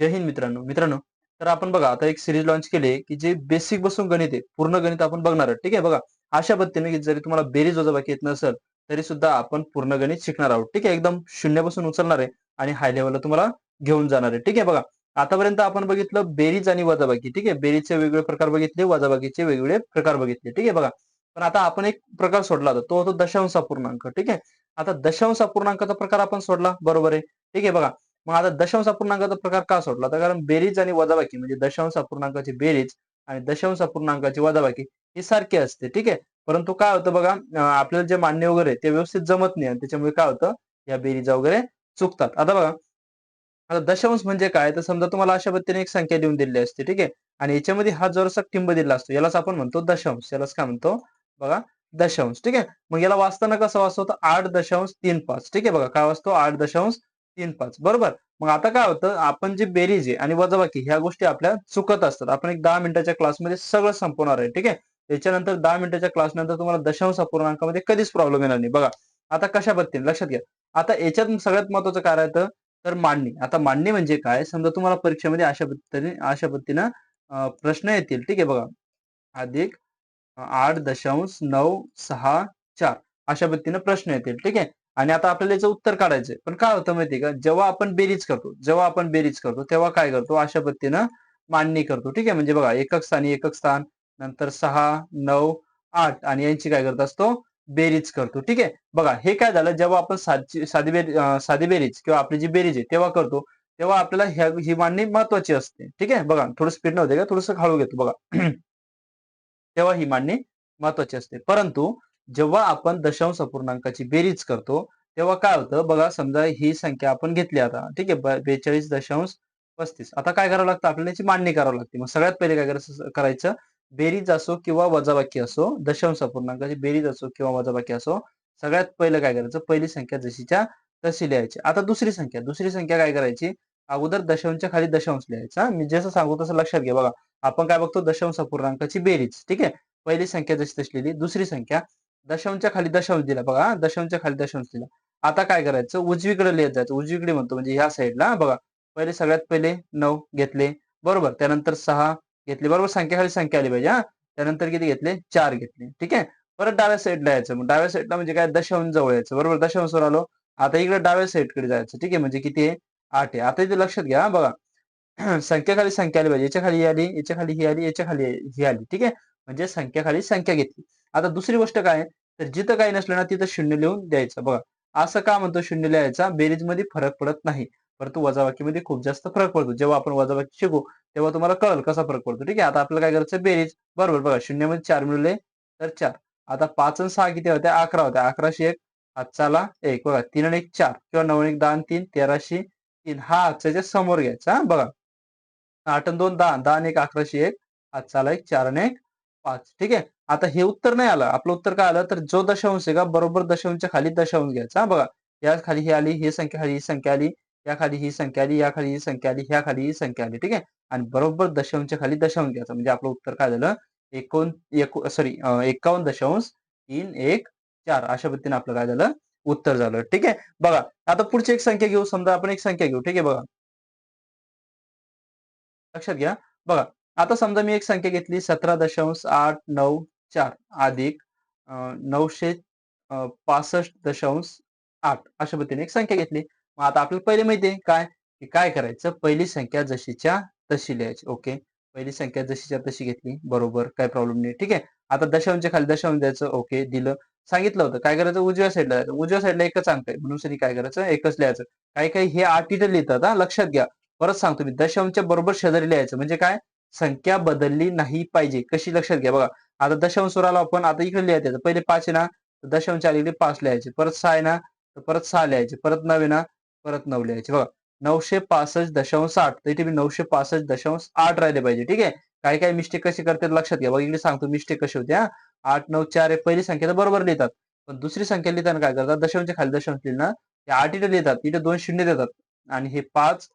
जय हिंद मित्रांनो. मित्रांनो तर आपण बघा आता एक सिरीज लॉन्च केली आहे की जे बेसिक बसून गणित आहे. पूर्ण गणित आपण बघणार आहोत. ठीक आहे बघा. अशा पद्धतीने की जरी तुम्हाला बेरीज वजाबाकी येत नसेल तरी सुद्धा आपण पूर्ण गणित शिकणार आहोत. ठीक आहे एकदम शून्यापासून उचलणार आहे आणि हाय लेवलला तुम्हाला घेऊन जाणार आहे. ठीक आहे बघा. आतापर्यंत आपण बघितलं बेरीज आणि वजाबाकी. ठीक आहे बेरीजचे वेगवेगळे प्रकार बघितले वजाबाकीचे वेगवेगळे प्रकार बघितले. ठीक आहे बघा. पण आता आपण एक प्रकार सोडला होता. तो होतो दशांश अपूर्णांक ठीक आहे. आता दशांश अपूर्णांकाचा प्रकार आपण सोडला. बरोबर आहे. ठीक आहे बघा. मग आता दशांश अपूर्णांकाचा प्रकार का सोडला? तर कारण बेरीज आणि वजाबाकी म्हणजे दशांश अपूर्णांकाची बेरीज आणि दशांश अपूर्णांकाची वजाबाकी ही सारखी असते ठीक आहे? परंतु काय होतं बघा आपल्याला जे मान्य वगैरे ते व्यवस्थित जमत नाही आणि त्याच्यामुळे काय होतं? या बेरीजा वगैरे चुकतात. आता बघा आता दशांश म्हणजे काय? तर समजा तुम्हाला अशा पद्धतीने एक संख्या देऊन दिलेली असते ठीक आहे? आणि याच्यामध्ये हा जोरसा टिंब दिला असतो. यालाच आपण म्हणतो दशांश. यालाच काय म्हणतो? बघा दशांश ठीक आहे? मग याला वाचताना कसं वाचतो? आठ दशांश तीन पाच ठीक आहे? बघा काय वाचतो? आठ दशांश तीन पाच. बरोबर? मग आता काय होतं आपण जे बेरीज आहे आणि वजाबाकी ह्या गोष्टी आपल्या चुकत असतात. आपण एक दहा मिनिटाच्या क्लासमध्ये सगळं संपवणार आहे ठीक आहे? त्याच्यानंतर दहा मिनिटाच्या क्लास नंतर तुम्हाला दशांश अपूर्णांकामध्ये कधीच प्रॉब्लेम येणार नाही. बघा आता कशा पद्धतीने? लक्षात घ्या. आता याच्यात सगळ्यात महत्वाचं काय राहतं? तर मांडणी. आता मांडणी म्हणजे काय? समजा तुम्हाला परीक्षेमध्ये अशा पद्धतीने अशा पद्धतीनं प्रश्न येतील ठीक आहे बघा. अधिक आठ दशांश नऊ सहा चार अशा पद्धतीनं प्रश्न येतील ठीक आहे? आणि आता आपल्याला याचं उत्तर काढायचंय. पण काय होतं माहितीये का? जेव्हा आपण बेरीज करतो जेव्हा आपण बेरीज करतो तेव्हा काय करतो? अशा पद्धतीनं मांडणी करतो. ठीक आहे? म्हणजे बघा एकक स्थानी एकक स्थान नंतर सहा नऊ आठ आणि यांची काय करत असतो? बेरीज करतो. ठीक आहे? बघा हे काय झालं? जेव्हा आपण साधी साधी बेरीज साधी बेरीज किंवा आपली जी बेरीज आहे तेव्हा करतो. तेव्हा आपल्याला ह्या ही मांडणी महत्वाची असते. ठीक आहे? बघा थोडं स्पीड नव्हते का? थोडस हळू घेतो. बघा. तेव्हा ही मांडणी महत्वाची असते. परंतु जेव्हा आपण दशांश अपूर्णांकाची बेरीज करतो तेव्हा काय होतं? बघा समजा ही संख्या आपण घेतली आता. ठीक आहे बेचाळीस दशांश पस्तीस. आता काय करावं लागतं? आपल्याला याची मांडणी करावी लागते. मग सगळ्यात पहिले काय करायचं? करायचं बेरीज असो किंवा वजाबाकी असो दशांश अपूर्णांकाची बेरीज असो किंवा वजाबाकी असो सगळ्यात पहिलं काय करायचं? पहिली संख्या जशीच्या तशी लिहायची. आता दुसरी संख्या. दुसरी संख्या काय करायची? अगोदर दशांशच्या खाली दशांश लिहायचा. मी जसं सांगू तसं लक्षात घ्या. बघा आपण काय बघतो? दशांश अपूर्णांकाची बेरीज. ठीक आहे? पहिली संख्या जशी तशी लिहिली दुसरी संख्या दशांशच्या खाली दशांश दिला बघा दशांशच्या खाली दशांश दिला. आता काय करायचं? उजवीकडे लिहित जायचं. उजवीकडे म्हणतो म्हणजे ह्या साईडला बघा. पहिले सगळ्यात पहिले नऊ घेतले. बरोबर. त्यानंतर सहा घेतले. बरोबर. संख्या खाली संख्या आली पाहिजे हा. त्यानंतर किती घेतले? चार घेतले. ठीक आहे? परत डाव्या साईडला यायचं. मग डाव्या साईडला म्हणजे काय? दशांश जवळ यायचं. बरोबर? दशांशवर आलो. आता इकडे डाव्या साईडकडे जायचं. ठीक आहे? म्हणजे किती आहे? आठ आहे. आता इथे लक्षात घ्या बघा. संख्या खाली संख्या आली पाहिजे. याच्या खाली ही आली याच्या खाली ही आली याच्या खाली ही आली. ठीक आहे? म्हणजे संख्या खाली संख्या घेतली. आता दुसरी गोष्ट काय तर जिथं काही नसलं ना तिथं शून्य लिहून द्यायचं. बघा असं का म्हणतो शून्य लिहायचा? बेरीजमध्ये फरक पडत नाही. परंतु वजाबाकीमध्ये खूप जास्त फरक पडतो. जेव्हा आपण वजाबाकी शिकू तेव्हा तुम्हाला कळेल कसा फरक पडतो. ठीक आहे? आता आपल्याला काय करायचं? बेरीज. बरोबर बघा शून्यमध्ये चार मिळवले तर चार. आता पाच आणि सहा किती होत्या? अकरा होत्या. अकराशे एक हातचाला एक. बघा तीन आणि एक चार. किंवा नऊ एक दहा आणि तीन तेराशे तीन. हा आजच्या समोर घ्यायचा हा, बघा. आठ आणि दोन दहा. दहा आणि एक अकराशे एक हातचाला एक चार आणि एक पाच. ठीक आहे? आता हे उत्तर नाही आलं. आपलं उत्तर काय आलं? तर जो दशांश आहे का? बरोबर दशांशच्या खाली दशांश घ्यायचा. बघा. या खाली ही आली ही संख्या खाली ही संख्या आली. या खाली ही संख्या आली या खाली ही संख्या आली ह्या खाली ही संख्या आली. ठीक आहे? आणि बरोबर दशांशच्या खाली दशांश घ्यायचा. म्हणजे आपलं उत्तर काय झालं? एकोण एक सॉरी एकावन्न दशांश तीन एक चार. अशा पद्धतीने आपलं काय झालं? उत्तर झालं. ठीक आहे? बघा. आता पुढची एक संख्या घेऊ. समजा आपण एक संख्या घेऊ. ठीक आहे? बघा. लक्षात घ्या. बघा. आता समजा मी एक संख्या घेतली. सतरा दशांश आठ नऊ चार अधिक नऊशे पासष्ट दशांश आठ अशा पद्धतीने एक संख्या घेतली. मग आता आपल्याला पहिले माहिती आहे काय? की काय करायचं? पहिली संख्या जशीच्या तशी लिहायची. ओके? पहिली संख्या जशीच्या तशी घेतली. बरोबर? काय प्रॉब्लेम नाही. ठीक आहे? आता दशांशच्या खाली दशांश द्यायचं. ओके? दिलं. सांगितलं होतं. काय करायचं? उजव्या साईडला जायचं. उजव्या साईडला एकच अंक आहे. म्हणून सरी काय करायचं? एकच लिहायचं. काही काही हे आठ इथं लिहितात. हा लक्षात घ्या. परत सांगतो मी. दशांशच्या बरोबर शेजारी लिहायचं. म्हणजे काय? संख्या बदलली नाही पाहिजे. कशी लक्षात घ्या बघा. आता दशांश आलो आपण. आता इकडे लिहायचं पहिले पाच आहे ना तर दशांश आली पाच लिहायचे. परत सहा आहे ना तर परत सहा लिहायचे. परत नऊ आहे ना परत नऊ लिहायचे. बघा नऊशे पासष्ट दशांश आठ. तर इथे मी नऊशे पासष्ट दशांश आठ राहिले पाहिजे. ठीक आहे? काही काही मिस्टेक कशी करते लक्षात घ्या. बघा इकडे सांगतो. मिस्टेक कशी होते हा. आठ नऊ चार आहे पहिली संख्या तर बरोबर लिहितात. पण दुसरी संख्या लिहिताना काय करतात? दशांशच्या खाली दशांश लिहिणार ते आठ इथे लिहितात. इथे दोन शून्य देतात. आणि हे पाच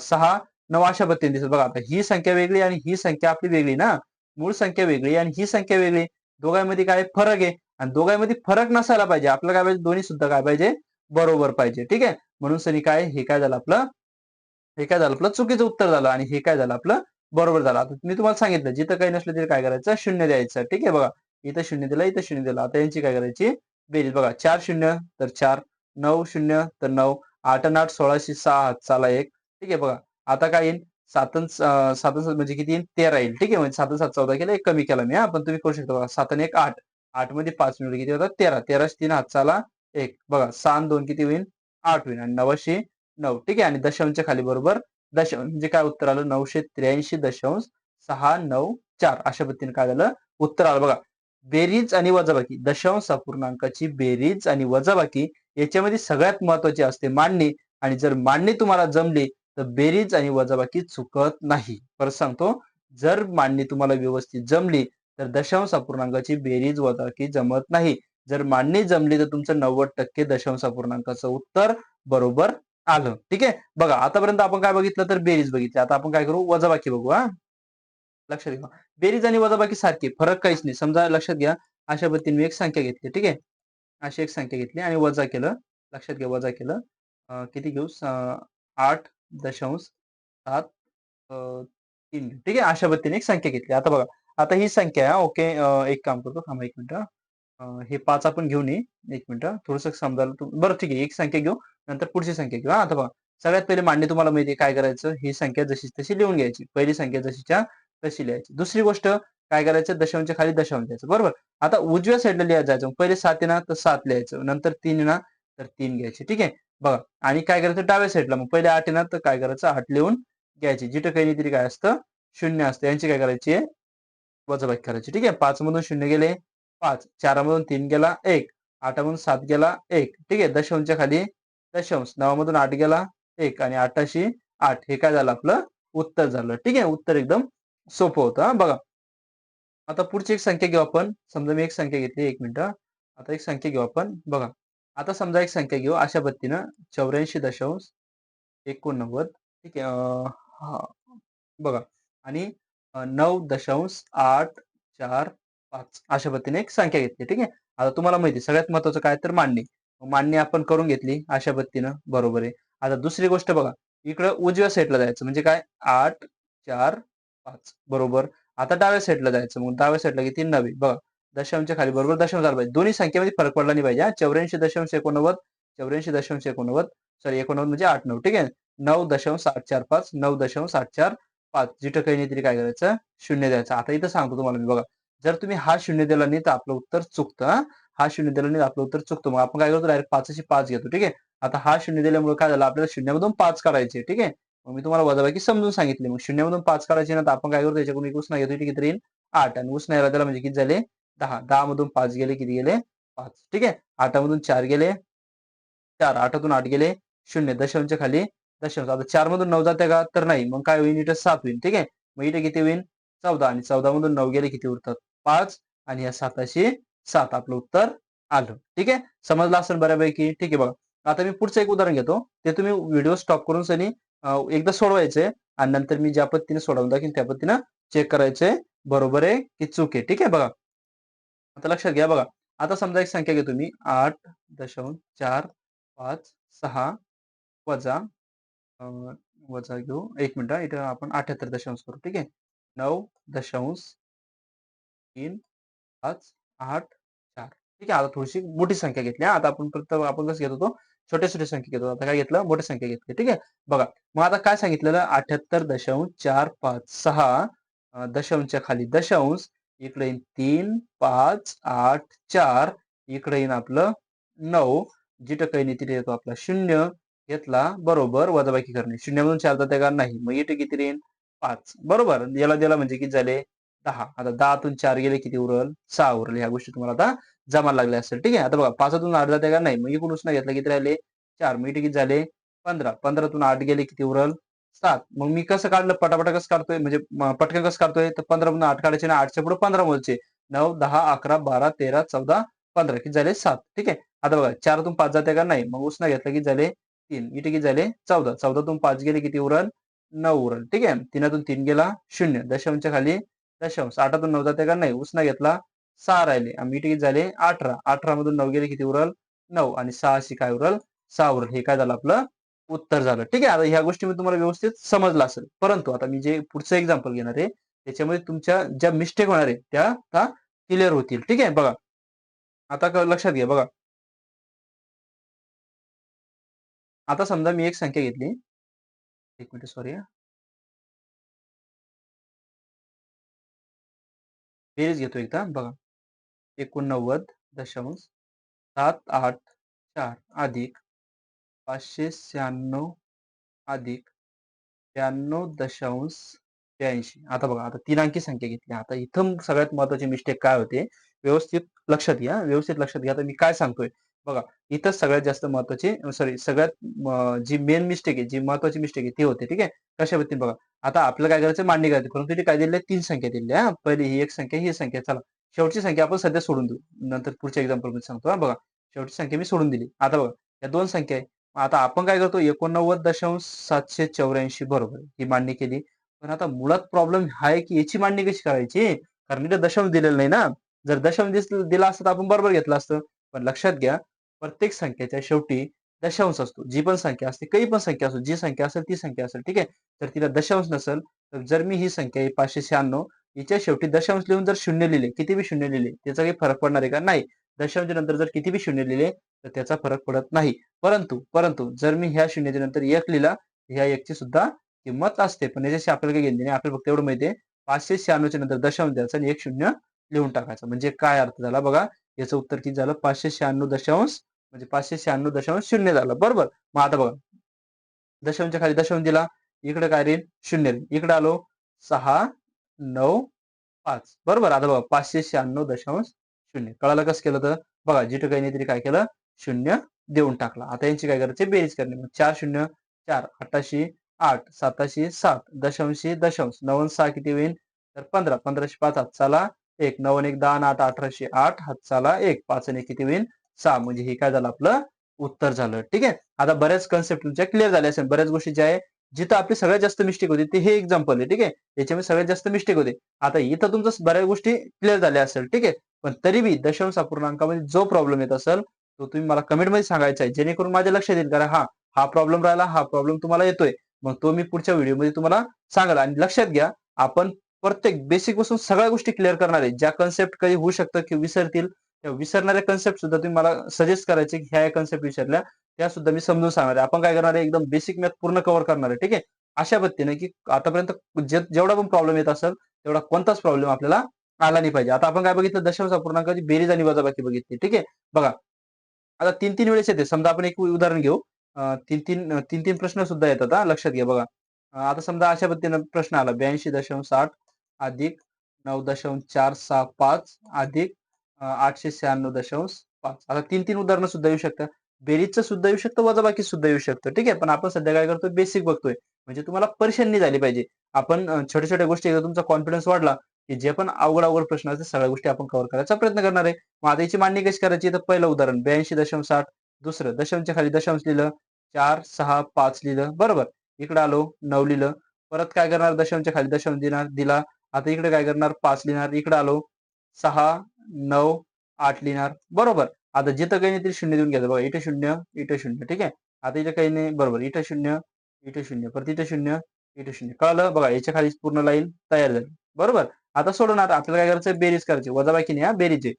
सहा नऊ अशा पद्धतीने दिसत बघा आता ही संख्या वेगळी आणि ही संख्या आपली वेगळी ना? मूळ संख्या वेगळी आणि ही संख्या वेगळी. दोघांमध्ये काय फरक आहे? आणि दोघांमध्ये फरक नसायला पाहिजे. आपलं काय पाहिजे? दोन्ही सुद्धा काय पाहिजे? बरोबर पाहिजे. ठीक आहे? म्हणून सनी काय? हे काय झालं आपलं? हे काय झालं आपलं? चुकीचं उत्तर झालं आणि हे काय झालं आपलं? बरोबर झालं. आता मी तुम्हाला सांगितलं जिथं काही नसलं तरी काय करायचं? शून्य द्यायचं. ठीक आहे? बघा इथं शून्य दिलं इथं शून्य दिलं. आता यांची काय करायची? बेरीज. बघा चार शून्य तर चार. नऊ शून्य तर नऊ. आठ आठ सोळाशे सहा. हात एक. ठीक आहे? बघा आता काय येईल? सातन सातन सात म्हणजे किती येईल? तेरा येईल. ठीक आहे? म्हणजे सातन सात चौदा केलं एक कमी केला मी हा. पण तुम्ही करू शकता बघा सातन एक आठ. आठमध्ये पाच मिनिट किती होतात? तेरा. तेराशे तीन हात चाला एक. बघा सहा दोन किती होईल? आठ होईल. आणि नऊशे नऊ. ठीक आहे? आणि दशांशच्या खाली बरोबर दशांश म्हणजे काय उत्तर आलं? नऊशे त्र्याऐंशी दशांश सहा नऊ चार. अशा पद्धतीने काय झालं? उत्तर आलं. बघा बेरीज आणि वजाबाकी. दशांश अपूर्णांकाची बेरीज आणि वजाबाकी याच्यामध्ये सगळ्यात महत्वाची असते मांडणी. आणि जर मांडणी तुम्हाला जमली तर बेरीज आणि वजाबाकी चुकत नाही. परत सांगतो जर मांडणी तुम्हाला व्यवस्थित जमली तर दशांश अपूर्णांकाची बेरीज वजाबाकी जमत नाही. जर मांडणी जमली तर तुमचं नव्वद टक्के दशांश अपूर्णांकाचं उत्तर बरोबर आलं. ठीक आहे? बघा आतापर्यंत आपण काय बघितलं? तर बेरीज बघितली. आता आपण काय करू? वजाबाकी बघू हा? लक्षात घ्या बेरीज आणि वजाबाकी सारखी फरक काहीच नाही. समजा लक्षात घ्या अशा पद्धतीने मी एक संख्या घेतली ठीक आहे? अशी एक संख्या घेतली आणि वजा केलं. लक्षात घ्या वजा केलं. किती घेऊ? आठ दशांश सात तीन. ठीक आहे? अशा पद्धतीने एक संख्या घेतली. आता बघा. आता ही संख्या आहे. ओके. एक काम करतो. थांबा एक मिनिट हे. पाच आपण घेऊन ये एक मिनिट थोडस समजायला बरं ठीक आहे. एक संख्या घेऊ. नंतर पुढची संख्या घेऊ आता बघा. सगळ्यात पहिले मांडणी तुम्हाला माहिती काय करायचं? ही संख्या जशी तशी लिहून घ्यायची. पहिली संख्या जशीच्या तशी लिहायची. दुसरी गोष्ट काय करायचं? दशांशच्या खाली दशांश द्यायचं बरोबर? आता उजव्या साईडला लिहायला जायचं पहिले सात येणार ना तर सात लिहायचं. नंतर तीन येणार ना तर तीन घ्यायचे. ठीक आहे? बघा आणि काय करायचं? डाव्या साईडला मग पहिले आठ तर काय करायचं? आठ लिहून घ्यायची. जिथं काही तरी काय असतं? शून्य असतं. यांची काय करायची आहे? वजाबाकी करायची. ठीक आहे? पाच मधून शून्य गेले पाच. चारामधून तीन गेला एक. आठामधून सात गेला एक. ठीक आहे? दशांशच्या खाली दशांश. नवामधून आठ गेला एक. आणि आठाशी आठ. हे काय झालं? आपलं उत्तर झालं. ठीक आहे? उत्तर एकदम सोपं होतं हा? बघा. आता पुढची एक संख्या घेऊ आपण. समजा मी एक संख्या घेतली. एक मिनिट. आता एक संख्या घेऊ आपण. बघा. आता समजा एक संख्या घेऊ. अशा पद्धतीनं चौऱ्याऐंशी दशांश एकोणनव्वद. ठीक आहे बघा. आणि नऊ दशांश आठ चार पाच अशा पद्धतीने एक संख्या घेतली. ठीक आहे? आता तुम्हाला माहिती आहे, सगळ्यात महत्वाचं काय तर मांडणी. मांडणी आपण करून घेतली अशा पद्धतीनं. बरोबर आहे. आता दुसरी गोष्ट बघा. इकडं उजव्या साईडला जायचं म्हणजे काय? आठ चार पाच. बरोबर. आता डाव्या साईडला जायचं. मग डाव्या साईडला किती? नवे. बघा. दशांशच्या खाली. बरोबर दशांश झाला पाहिजे. दोन्ही संख्येमध्ये फरक पडला नाही पाहिजे चौऱ्याऐंशी दशांश एकोणनव्वद चौऱ्याऐंशी दशांश एकोणनव्वद सॉरी एकोणनव्वद म्हणजे आठ नऊ. ठीक आहे? नऊ दशांश आठ चार पाच नऊ दशांश आठ चार पाच. जिथं काही नाही तरी काय करायचं? शून्य द्यायचं. आता इथं सांगतो तुम्हाला मी बघा. जर तुम्ही हा शून्य दिला नाही तर आपलं उत्तर चुकतं हा. शून्य दिला नाही तर आपलं उत्तर चुकतं. मग आपण काय करतो? डायरेक्ट पाचशे पाच घेतो. ठीक आहे? आता हा शून्य दिल्यामुळे काय झालं? आपल्याला शून्यामधून पाच काढायचे ठीक आहे? मग मी तुम्हाला वजाबाकी समजून सांगितले. मग शून्यामधून पाच काढायचे ना तर आपण काय करतो? त्याच्याकडून एक उसना घेतो किती येईल आठ. आणि उसना याला त्याला म्हणजे किती झाले? दहा. दहा मधून पाच गेले किती गेले? पाच. ठीक आहे? आठामधून चार गेले. चार. आठातून आठ गेले. शून्य. दशांशच्या खाली दशांश. आता चार मधून नऊ जाते का? तर नाही. मग काय होईल? इथं सात होईल. ठीक आहे? मग इथे किती होईल? चौदा. आणि चौदा मधून नऊ गेले किती उरतात? पाच. आणि या साताशी सात. आपलं उत्तर आलं. ठीक आहे? समजलं असेल बऱ्यापैकी? ठीक आहे बघा. आता मी पुढचं एक उदाहरण घेतो. ते तुम्ही व्हिडिओ स्टॉप करून सनी एकदा सोडवायचे आणि नंतर मी ज्या पद्धतीने सोडवून दाखीन त्या पद्धतीनं चेक करायचे. बरोबर आहे की चूक आहे? ठीक आहे बघा. आता लक्षात घ्या बघा. आता समजा एक संख्या घेतो मी. आठ दशांश चार पाच सहा वजा वजा घेऊ. एक मिनिट इथं आपण अठ्याहत्तर दशांश करू ठीक आहे? नऊ दशांश तीन पाच आठ चार. ठीक आहे आता थोडीशी मोठी संख्या घेतली आता आपण फक्त आपण कसं घेत होतो? छोट्या छोट्या संख्या घेतो आता काय घेतलं? मोठी संख्या घेतली ठीक आहे? बघा मग आता काय सांगितलेलं? अठ्याहत्तर दशांश चार पाच सहा दशांशच्या खाली दशांश इकडे येईन तीन पाच आठ चार इकडे येईन आपलं नऊ. जी काही तिथे येतो आपला शून्य. घेतला बरोबर वजाबाकी करणे. शून्यामधून चार जाते का? नाही. मग इथे किती येईल पाच. बरोबर. याला दिला म्हणजे किती झाले? दहा. आता दहातून चार गेले किती उरल? सहा उरल. ह्या गोष्टी तुम्हाला आता जमा लागल्या असेल ठीक आहे? आता बघा पाचातून आठ जाते का? नाही. मग इकडून उष्ण घेतला किती राहिले? चार. मग इथे किती झाले? पंधरा. पंधरातून आठ गेले किती उरल? सात. मग मी कसं काढलं? पटापटा कसं काढतोय? म्हणजे पटकन कसं काढतोय? तर पंधरा मधून आठ काढायचे ना आठच्या पुढे पंधरा मोजचे नऊ दहा अकरा बारा तेरा चौदा पंधरा. किती झाले? सात. ठीक आहे? आता बघा चारातून पाच जाते का? नाही. मग उष्ण घेतला की झाले? तीन. इथे किती झाले? चौदा. चौदातून पाच गेले किती? उरल? नऊ उरल. ठीक आहे? तीनातून तीन गेला. शून्य. दशांशच्या खाली दशांश. आठातून नऊ जाते का? नाही. उष्ण घेतला सहा राहिले. आणि इथे किती झाले? अठरा. अठरा मधून नऊ गेले किती? उरल? नऊ. आणि सहाशी काय उरल? सहा उरल. हे काय झालं आपलं? उत्तर झालं. ठीक आहे आता ह्या गोष्टी मी तुम्हाला व्यवस्थित समजलं असेल. परंतु आता मी जे पुढचं एक्झाम्पल घेणार आहे त्याच्यामध्ये तुमच्या ज्या मिस्टेक होणार आहे त्या आता क्लिअर होतील. ठीक आहे बघा. आता लक्षात घ्या बघा. आता समजा मी एक संख्या घेतली. एक मिनिट सॉरी बेरीज घेतो एकदा बघा. एकोणनव्वद दशांश सात आठ चार. अधिक पाचशे शहाण्णव अधिक ब्याण्णव दशांश ब्याऐंशी आता बघा आता तीन अंकी संख्या घेतली. आता इथं सगळ्यात महत्वाची मिस्टेक काय होते? व्यवस्थित लक्षात घ्या. व्यवस्थित लक्षात घ्या. आता मी काय सांगतोय? बघा इथं सगळ्यात जास्त महत्वाची सॉरी सगळ्यात जी मेन मिस्टेक आहे जी महत्वाची मिस्टेक आहे ती होते ठीक आहे? कशा पद्धतीने बघा आता आपल्याला काय करायचं? मांडणी करायची. परंतु इथे काय दिले तीन संख्या दिल्या पहिली ही एक संख्या ही संख्या. चला शेवटची संख्या आपण सध्या सोडून देऊ. नंतर पुढच्या एक्झाम्पलमध्ये सांगतो हा. बघा शेवटची संख्या मी सोडून दिली. आता बघा या दोन संख्या आहे. आता आपण काय करतो एकोणनव्वद दशांश सातशे चौऱ्याऐंशी बरोबर ही मांडणी केली. पण आता मुळात प्रॉब्लेम हा आहे की याची मांडणी कशी करायची? कारण इथे दशांश दिलेलं नाही ना. जर दशांश दिला असतं तर आपण बरोबर घेतलं असतं. पण लक्षात घ्या प्रत्येक संख्येच्या शेवटी दशांश असतो. जी पण संख्या असते काही पण संख्या असो जी संख्या असेल ती संख्या असेल ठीक आहे? तर तिला दशांश नसेल तर जर मी ही संख्या पाचशे शहाण्णव हिच्या शेवटी दशांश लिहून जर शून्य लिहिले किती बी शून्य लिहिले त्याचा काही फरक पडणार आहे का? नाही. दशांश नंतर जर किती बी शून्य लिहिले तर त्याचा फरक पडत नाही. परंतु परंतु जर मी ह्या शून्याच्या नंतर एक लिहिला ह्या एकची सुद्धा किंमत असते. पण याच्याशी आपल्याला काही घेणे आपल्याला फक्त एवढं माहिती आहे पाचशे शहाण्णवच्या नंतर दशांश द्यायचा आणि एक शून्य लिहून टाकायचं. म्हणजे काय अर्थ झाला बघा? याचं उत्तर किती झालं? पाचशे शहाण्णव दशांश म्हणजे पाचशे शहाण्णव दशांश शून्य झालं. बरोबर? मग आता बघा. दशांशच्या खाली दशांश दिला. इकडे काय रेल शून्य राहील. इकडे आलो. सहा नऊ पाच. बरोबर? आता बघा. पाचशे शहाण्णव दशांश शून्य. कळालं कसं केलं तर बघा जिथं काही नाही तरी काय केलं? शून्य देऊन टाकला. आता यांची काय करायची? बेरीज करणे. मग चार शून्य चार अठ्ठाशी आठ साताशे सात दशांशी दशांश. नवन सहा किती होईल तर पंधरा. पंधराशे पाच हात चाला एक. नवन एक दहा आठ अठराशे आठ हातचाला एक. पाच आणि एक किती होईल सहा. म्हणजे हे काय झालं? आपलं उत्तर झालं. ठीक आहे? आता बऱ्याच कन्सेप्ट तुमच्या क्लिअर झाल्या असेल. बऱ्याच गोष्टी ज्या आहे जिथं आपली सगळ्यात जास्त मिस्टेक होती ते हे एक्झाम्पल आहे. ठीक आहे? याच्यामध्ये सगळ्यात जास्त मिस्टेक होते. आता इथं तुमचं बऱ्याच गोष्टी क्लिअर झाल्या असेल. ठीक आहे? पण तरी बी दशांश अपूर्णांकामध्ये जो प्रॉब्लेम येत असेल तो तुम्ही मला कमेंटमध्ये सांगायचा आहे. जेणेकरून माझ्या लक्षात येईल. कारण हा हा प्रॉब्लेम राहिला हा प्रॉब्लेम तुम्हाला येतोय. मग तो मी पुढच्या व्हिडिओमध्ये तुम्हाला सांगाल. आणि लक्षात घ्या आपण प्रत्येक बेसिकपासून सगळ्या गोष्टी क्लिअर करणार आहे. ज्या कन्सेप्ट कधी होऊ शकतं की विसरतील त्या विसरणाऱ्या कन्सेप्ट सुद्धा तुम्ही मला सजेस्ट करायचे की ह्या कन्सेप्ट विसरल्या त्या सुद्धा मी समजून सांगणार आहे. आपण काय करणार आहे? एकदम बेसिक मॅथ पूर्ण कव्हर करणार आहे. ठीक आहे? अशा पद्धतीने की आतापर्यंत जेवढा पण प्रॉब्लेम येत असेल तेवढा कोणताच प्रॉब्लेम आपल्याला आला नाही पाहिजे. आता आपण काय बघितलं? दशांश अपूर्णांकाची बेरीज आणि वजाबाकी बघितली. ठीक आहे? बघा. आता तीन तीन वेळेस येते. समजा आपण एक उदाहरण घेऊ. तीन तीन तीन तीन प्रश्न सुद्धा येतात हा? लक्षात घ्या. बघा. आता समजा अशा पद्धतीने प्रश्न आला. ब्याऐंशी दशांश साठ अधिक नऊ दशांश चार सहा पाच अधिक आठशे शहाण्णव दशांश पाच. आता तीन तीन उदाहरणं सुद्धा येऊ शकतात. बेरीजचं सुद्धा येऊ शकतं वजाबाकी सुद्धा येऊ शकतं. ठीक आहे? पण आपण सध्या काय करतोय? बेसिक बघतोय. म्हणजे तुम्हाला परेशानी झाली पाहिजे. आपण छोट्या छोट्या गोष्टी तुमचा कॉन्फिडन्स वाढला की जे पण अवघड अवघड प्रश्न असतील सगळ्या गोष्टी आपण कव्हर करायचा प्रयत्न करणार आहे. मग आता याची मांडणी कशी करायची? तर पहिलं उदाहरण ब्याऐंशी दशांश साठ दुसरं दशांशच्या खाली दशांश लिहिलं चार सहा पाच लिहिलं बरोबर. इकडे आलो नऊ लिहिलं परत काय करणार? दशांशच्या खाली दशांश दिनार दिला. आता इकडे काय करणार? पाच लिहिणार इकडे आलो सहा नऊ आठ लिहिणार बरोबर. आता जिथं काही नाही तरी शून्य देऊन घ्यायचं बघा इथे शून्य इथे शून्य ठीक आहे? आता इथे काही नाही बरोबर. इथे शून्य इथे शून्य परत इथे शून्य इथे शून्य. कळलं? बघा याच्या खाली पूर्ण लाईन तयार झाली बरोबर. आता सोडून आता आपल्याला काय करायचं बेरीज करायची. वजाबाकी नाही हा? बेरीज आहे.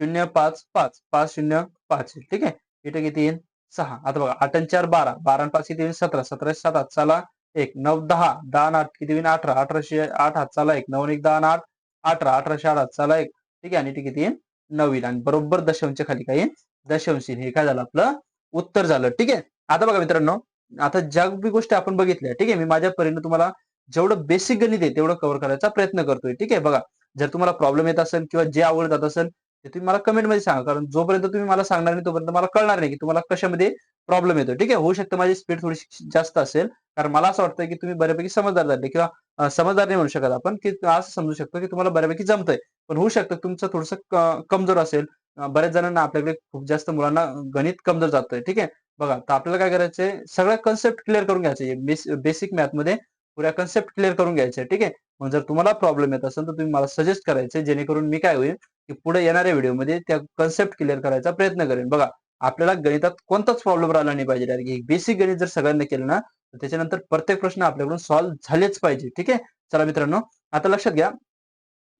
शून्य पाच पाच. पाच शून्य पाच ठीक आहे? इथे किती येईल सहा. आता बघा आठ आणि चार बारा. बारा आणि पाच किती येईल सतरा. सतरा सात हात चाला एक नऊ दहा. दहा आणि आठ किती होईल अठरा. अठराशे आठ हात चाला एक नऊ आणि एक दहा आणि आठ. अठरा. अठराशे आठ हात चाला एक. ठीक आहे? आणि इथे किती येईल नऊ येईल आणि बरोबर दशांशच्या खाली काय येईल दशांश हे काय झालं? आपलं उत्तर झालं. ठीक आहे? आता बघा मित्रांनो आता ज्या गोष्टी आपण बघितल्या ठीक आहे? मी माझ्या परीने तुम्हाला जेवढं बेसिक गणित आहे तेवढं कव्हर करायचा प्रयत्न करतोय. ठीक आहे? बघा जर तुम्हाला प्रॉब्लेम येत असेल किंवा जे आवड जात असेल ते तुम्ही मला कमेंटमध्ये सांगा. कारण जोपर्यंत तुम्ही मला सांगणार नाही तोपर्यंत मला कळणार नाही की तुम्हाला कशामध्ये प्रॉब्लेम येतो ठीक आहे? होऊ शकतं माझी स्पीड थोडी जास्त असेल. कारण मला असं वाटतं की तुम्ही बऱ्यापैकी समजदार झाले किंवा समजदार नाही म्हणू शकत आपण की असं समजू शकतो की तुम्हाला बऱ्यापैकी जमतंय. पण होऊ शकतं तुमचं थोडंसं कमजोर असेल. बऱ्याच जणांना आपल्याकडे खूप जास्त मुलांना गणित कमजोर जातोय. ठीक आहे? बघा तर आपल्याला काय करायचंय? सगळ्या कन्सेप्ट क्लिअर करून घ्यायचं बेसिक मॅथमध्ये पुऱ्या कन्सेप्ट क्लिअर करून घ्यायचे ठीक आहे? मग जर तुम्हाला प्रॉब्लेम येत असेल तर तुम्ही मला सजेस्ट करायचे जेणेकरून मी काय होईल की पुढे येणाऱ्या व्हिडिओमध्ये त्या कन्सेप्ट क्लिअर करायचा प्रयत्न करेन. बघा आपल्याला गणितात कोणताच प्रॉब्लेम राहिला नाही पाहिजे. डायरेक्ट बेसिक गणित जर सगळ्यांनी केलं ना तर त्याच्यानंतर प्रत्येक प्रश्न आपल्याकडून सॉल्व्ह झालेच पाहिजे ठीक आहे? चला मित्रांनो आता लक्षात घ्या.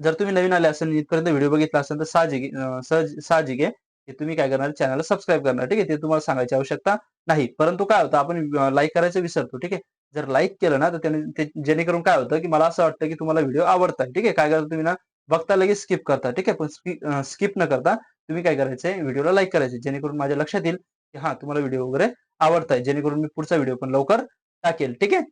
जर तुम्ही नवीन आले असेल इथपर्यंत व्हिडिओ बघितला असेल तर साहजिक सहज साहजिक आहे. हे तुम्ही काय करणार? चॅनलला सबस्क्राईब करणार ठीक आहे? ते तुम्हाला सांगायची आवश्यकता नाही. परंतु काय होतं? आपण लाईक करायचं विसरतो ठीक आहे? जर लाईक केलं ना तर त्याने जेणेकरून काय होतं की मला असं वाटतं की तुम्हाला व्हिडिओ आवडतात ठीक आहे? काय करता तुम्ही ना बघता लगेच स्किप करता ठीक आहे? पण स्किप न करता तुम्ही काय करायचंय? व्हिडिओला लाईक करायचे जेणेकरून माझ्या लक्षात येईल की हा तुम्हाला व्हिडिओ वगैरे आवडताय. जेणेकरून मी पुढचा व्हिडिओ पण लवकर टाकेल ठीक आहे?